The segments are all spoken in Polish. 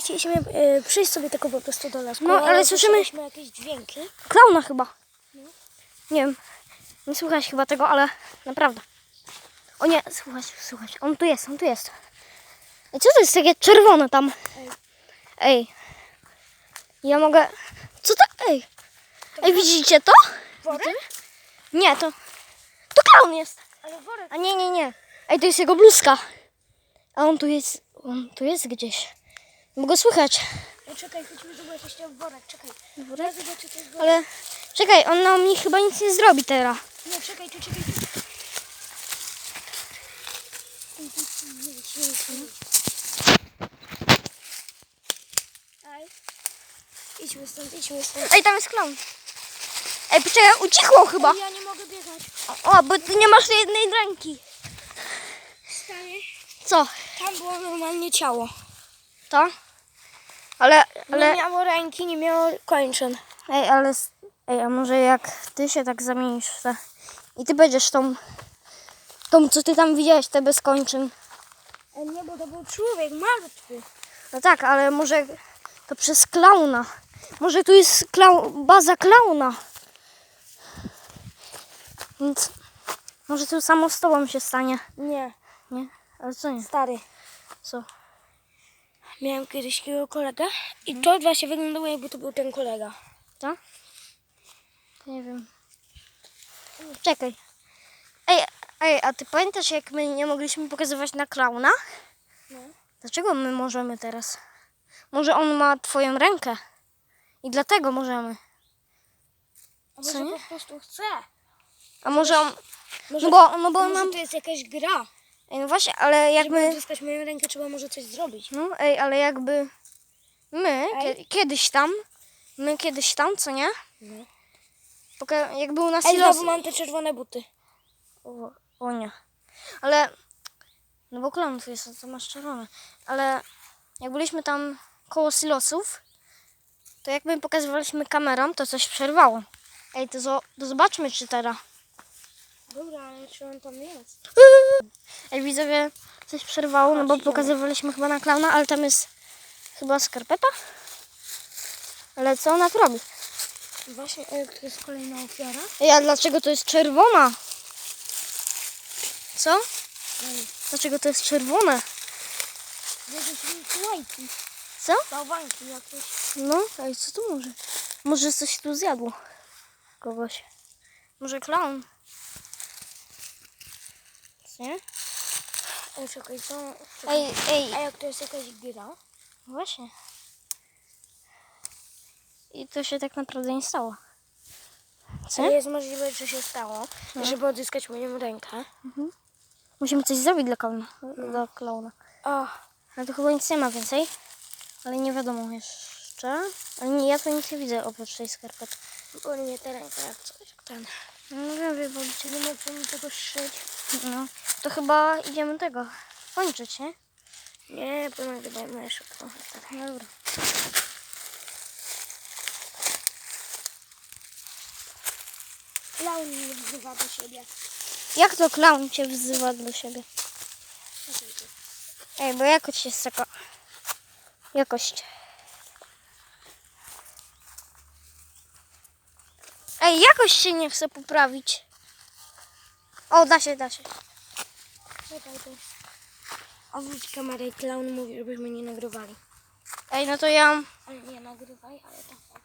Chcieliśmy e, przyjść sobie tylko po prostu do lasu. No, ale słyszymy- jakieś dźwięki. Klauna chyba. Nie wiem. Nie słychać chyba tego, ale naprawdę. O nie, słuchać, słuchać. On tu jest, on tu jest. Ej, co to jest takie czerwone tam? Ej. Ja mogę... Co to? Ej. Ej, widzicie to? Worek? Nie, to... To klaun jest. Ale worek. A nie, nie, nie. Ej, to jest jego bluzka. A on tu jest... On tu jest gdzieś. Mogę słychać. No, czekaj, chodźmy zobaczyć ten worek, czekaj. Worek? Zobaczę worek. Ale... Czekaj, on nam mi chyba nic nie zrobi teraz. Nie, czekaj, tu, czekaj. tu. Ej. Idźmy stąd, idźmy stąd. Ej, tam jest klaun. Ej, poczekaj, ucichło chyba. Ja nie mogę biegać. O, bo ty nie masz jednej ręki. Stary, Co? tam było normalnie ciało. To? Ale, Nie ale, miało ręki, nie miało kończyn. ej, ale, ej, a może jak ty się tak zamienisz te, i ty będziesz tą, tą, co ty tam widziałeś, te bez kończyn. Ej, nie, bo to był człowiek martwy. No tak, ale może to przez klauna. Może tu jest klau, baza klauna. Więc może tu samo z tobą się stanie. Nie, Nie? Ale co nie? stary. Co? Miałem kiedyś takiego kolegę i to właśnie wyglądało jakby to był ten kolega. Co? Nie wiem. Czekaj. Ej, ej, a ty pamiętasz jak my nie mogliśmy pokazywać na klauna? No. Dlaczego my możemy teraz? Może on ma twoją rękę. I dlatego możemy. A Co może nie? po prostu chce? A może on... Może, No bo, no bo może nam... to jest jakaś gra. Ej, no właśnie, ale Żeby jakby... uzyskać moją rękę trzeba może coś zrobić. No, ej, ale jakby... My, Ej. kie- kiedyś tam... My kiedyś tam, co nie? No. Poka- jak był na Ej, silos... znowu mam te czerwone buty. O, o nie. Ale. No bo klon tu jest, to masz czerwone. Ale jak byliśmy tam koło silosów, to jak my pokazywaliśmy kamerą, to coś przerwało. Ej, to, zo- to zobaczmy, czy teraz. Dobra, ale czy on tam jest? Ej, widzowie, coś przerwało, no bo pokazywaliśmy chyba na klauna, ale tam jest chyba skarpeta. Ale co ona tu robi? Właśnie, ej, to jest kolejna ofiara. Ej, a dlaczego to jest czerwona? Co? Ej, Dlaczego to jest czerwone? jakieś mikołajki. Co? Bałwanki jakieś. No, ej, co tu może? Może coś tu zjadło kogoś. Może klaun. Nie? Ej, czekaj, co? Czekaj. Ej, ej, A jak to jest jakaś gra? właśnie. I to się tak naprawdę nie stało. Co? Ale jest możliwe, że się stało, żeby odzyskać moją rękę. Musimy coś zrobić dla klauna. Dla klauna. O, Ale to chyba nic nie ma więcej. Ale nie wiadomo jeszcze. Ale nie, ja tu nic nie widzę oprócz tej skarpety. boli mnie ta ręka jak coś, jak ten. No wiem, bo nie mogę mi tego szyć? no. To chyba idziemy tego kończyć, nie? Nie, bo nagrywajmy jeszcze trochę. tak. No dobra. Klaun mnie wzywa do siebie. Jak to klaun cię wzywa do siebie? Ej, bo jakość jest taka... Jakość. Ej, jakość się nie chce poprawić. O, da się, da się. Czekaj tu. Obróć kamerę i klaun mówi, żebyśmy nie nagrywali. Ej, no to ja... Ale nie nagrywaj, ale tak.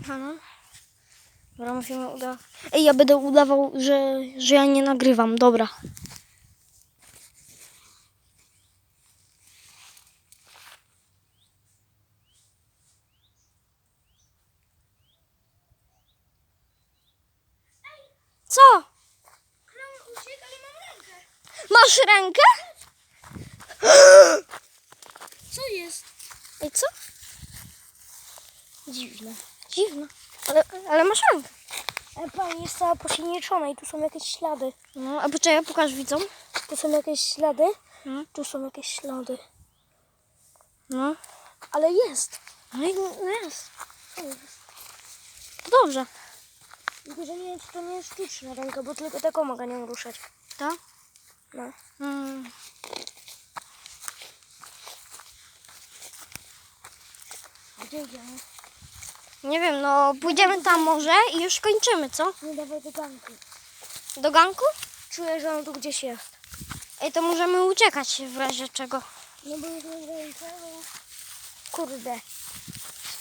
Aha, no. Dobra, musimy udawać. Ej, ja będę udawał, że, że ja nie nagrywam. Dobra. Co? Klaun uciekł, ale mam rękę. Masz rękę? Co jest? Ej, co? Dziwne. Dziwne. Ale, ale masz rękę. Ale pani jest cała posinieczona i tu są jakieś ślady. No, a poczekaj, pokaż widzom. Tu są jakieś ślady. No. Tu są jakieś ślady. No. Ale jest. No i no jest. To dobrze. Tylko, że nie wiem, czy to nie jest sztuczna ręka, bo tylko taką mogę nią ruszać. To? No. Mm. Gdzie idziemy? Nie wiem, no pójdziemy tam może i już kończymy, co? Nie dawaj do ganku. Do ganku? Czuję, że on tu gdzieś jest. Ej, to możemy uciekać w razie czego. No bo już nie bo... Kurde.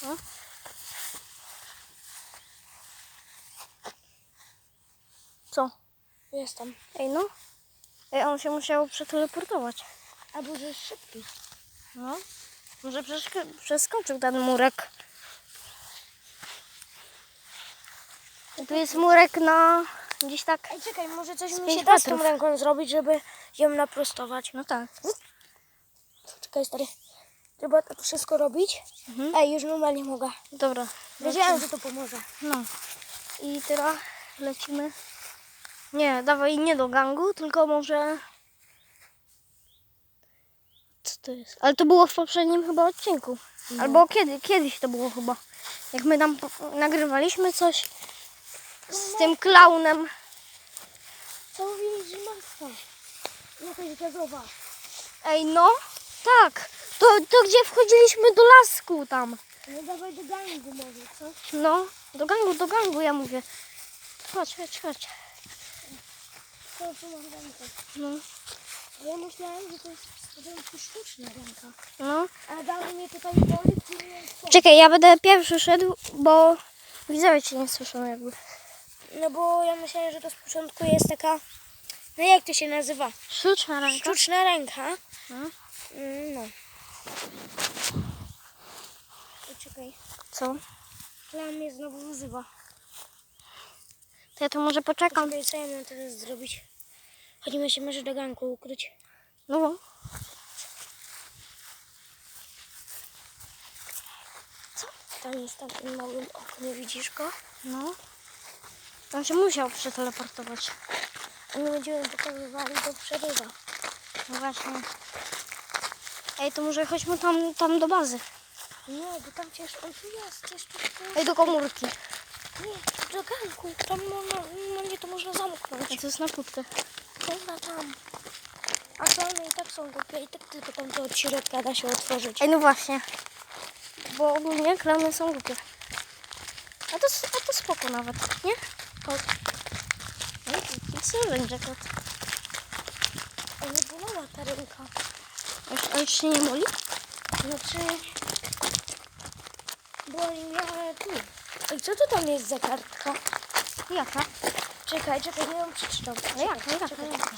Co? Co? Jestem. Ej, no. Ej, on się musiał przeteleportować. Albo że jest szybki. No. Może przeszk- przeskoczył ten murek. Tu jest murek na gdzieś tak. Ej, czekaj, może coś mi pięć się da z tą metrów. ręką zrobić, żeby ją naprostować. No tak. Czekaj, stary. Trzeba tak wszystko robić. Mhm. Ej, już normalnie mogę. Dobra. Wiedziałem, że to pomoże. No. I teraz lecimy. Nie, dawaj nie do gangu, tylko może. Co to jest? Ale to było w poprzednim chyba odcinku. Albo kiedy, kiedyś to było chyba. Jak my tam nagrywaliśmy coś z tym klaunem. Co mówisz, że martwa? Jakaś gazowa. Ej, no, tak. To, to gdzie wchodziliśmy do lasku tam. No dawaj do gangu może, co? No, do gangu, do gangu, ja mówię. Chodź, chodź, chodź. To mam rękę. No, Bo ja myślałem, że to jest sztuczna ręka. no. Ale dał mnie tutaj boli, który nie jest Czekaj, ja będę pierwszy szedł, bo widzowie cię nie słyszą jakby. No bo ja myślałem, że to z początku jest taka... No jak to się nazywa? Sztuczna ręka. Sztuczna ręka. No. Mm, No. Czekaj, Co? plan mnie znowu wyzywa. To ja to może poczekam. Czekaj, co ja mam teraz zrobić? Chodzimy się może do ganku ukryć. No, bo- Tam jest tam w tym małym oknie, widzisz go? no. On się musiał przeteleportować. A my będziemy pokazywali do przerywa. No właśnie. Ej, to może chodźmy tam, tam do bazy. Nie, bo tam przecież on tu jest, jeszcze tu. Ej, do komórki. Nie, do ganku. Tam można, no nie, to można zamknąć. A to jest na putkę. Dobra, tam. A klamy i tak są głupie i tak tylko tam to od środka da się otworzyć. Ej, no właśnie. Bo ogólnie klamy są głupie. A to, a to spoko nawet, nie? Ej, Co będzie kot? A nie bolała ta ręka. On już się nie moli? Znaczy... Boli mnie, ale tu. Ej, co to tam jest za kartka? Jaka? Czekaj, czekaj, nie ją przeczytam. No jak, no jak, Czekaj, no czekaj.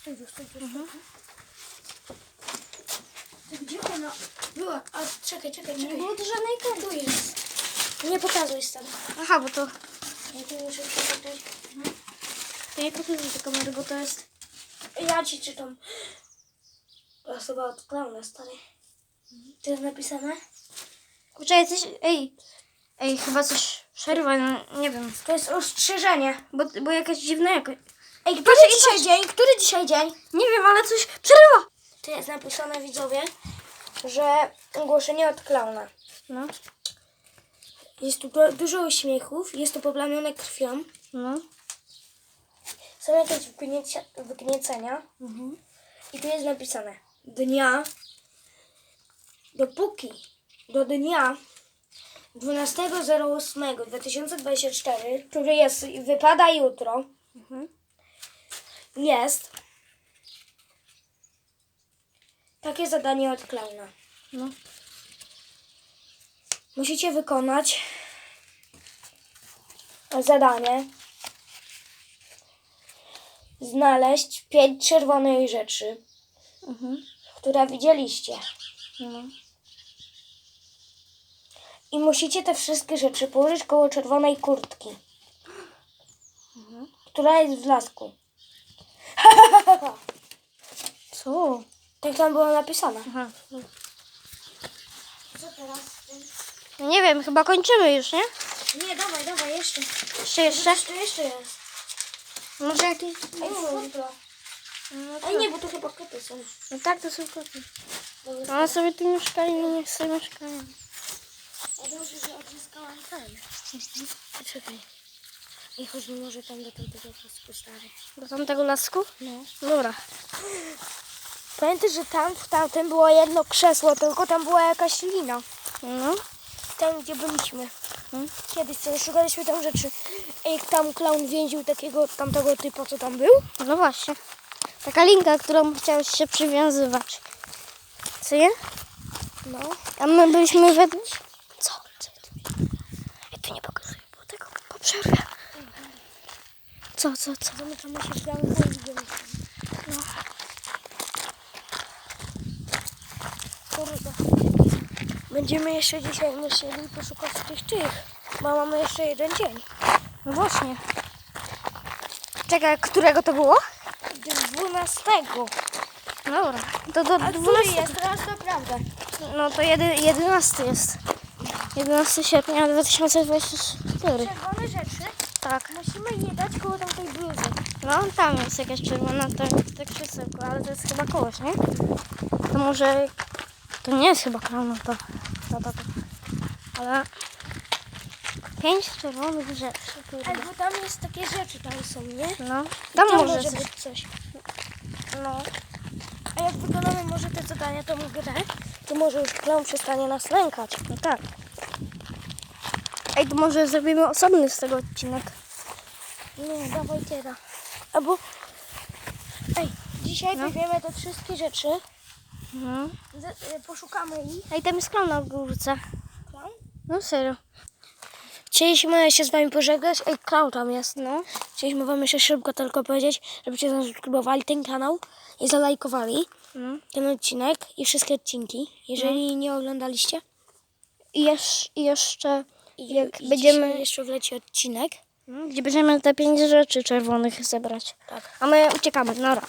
Stój tu, stój stój tu. Ty Gdzie ona była? A czekaj, czekaj, Nie czekaj. było tu żadnej karty. Tu jest. Nie pokazuj stąd. Aha, bo to... Ja tu muszę przeczytać. Ja nie pokazuję do kamery, bo to jest... Ja ci czytam. Osoba od klauna, stary. To jest napisane? Kurczę, coś... Ej, ej, chyba coś przerwa, no, nie wiem. To jest ostrzeżenie. Bo, bo jakaś dziwna. Ej, który dzisiaj dzień? Który dzisiaj dzień? Nie wiem, ale coś przerywa. To jest napisane, widzowie, że ogłoszenie od klauna. No, Jest tu du- dużo uśmiechów, jest to poplamione krwią. no. Są jakieś wygniecia- wygniecenia. I tu jest napisane dnia, dopóki do dnia 12.08.2024, który jest, wypada jutro, jest takie zadanie od klauna. No. Musicie wykonać zadanie. Znaleźć pięć czerwonych rzeczy, Mhm. które widzieliście. No. I musicie te wszystkie rzeczy położyć koło czerwonej kurtki, która jest w lasku. Co? Tak tam było napisane. Aha. Co teraz? Nie wiem, chyba kończymy już, nie? Nie, dawaj, dawaj, jeszcze. Jeszcze, jeszcze? Jeszcze, jeszcze jest. Może jakieś... Ej, futro. No, Ej, nie, bo to chyba koty są. no tak, to są koty. One sobie tu mieszkają, niech sobie mieszkają. Ja dobrze, że odzyskałam ten. Czekaj. I chodźmy może tam do tego lasku stary. Do tamtego lasku? No. Dobra. Pamiętasz, że tam w tamtym było jedno krzesło, tylko tam była jakaś lina. No. Tam, gdzie byliśmy. Hmm? Kiedyś sobie szukaliśmy tam rzeczy. Jak tam klaun więził takiego tamtego typa, co tam był? No właśnie. Taka linka, którą chciałeś się przywiązywać. Co nie? No. A my byliśmy we... Co? Co ja tu... Ja tu nie pokazuję, bo przerwie. Co, co, co? Zamykamy się w zamku i idziemy. No. Kurde. Będziemy jeszcze dzisiaj musieli poszukać tych tych. Bo mamy jeszcze jeden dzień. No właśnie. Czekaj, którego to było? Dwunastego. Dobra. To do A 12. jest teraz naprawdę? No to jedy, 11 jest. 11 sierpnia 2024. Czerwone rzeczy Tak. musimy je dać koło tamtej bluzy. No tam jest jakaś czerwona, to, to krzesełko, ale to jest chyba kogoś, nie? To może... To nie jest chyba klauna, to... to, to. Ale... Pięć czerwonych rzeczy, kurde. Albo tam jest takie rzeczy tam są, nie? No, tam Tam może może być coś. No. A jak wykonamy może te zadania, tą grę, to może już klaun przestanie nas lękać. No tak. Ej, to może zrobimy osobny z tego odcinek. Nie, dawaj teraz. Albo... Ej, dzisiaj No. weźmiemy te wszystkie rzeczy, Mhm. z- y, poszukamy ich. Ej, tam jest klauna w górce. Klaun? No serio. Chcieliśmy się z wami pożegnać. Ej, klaun tam jest, no. Chcieliśmy wam jeszcze szybko tylko powiedzieć, żebyście zasubskrybowali ten kanał i zalajkowali No. ten odcinek i wszystkie odcinki, jeżeli nie oglądaliście. I jeszcze... I, Jak i będziemy- jeszcze wleci odcinek. Gdzie będziemy te pięć rzeczy czerwonych zebrać. Tak. A my uciekamy, nara.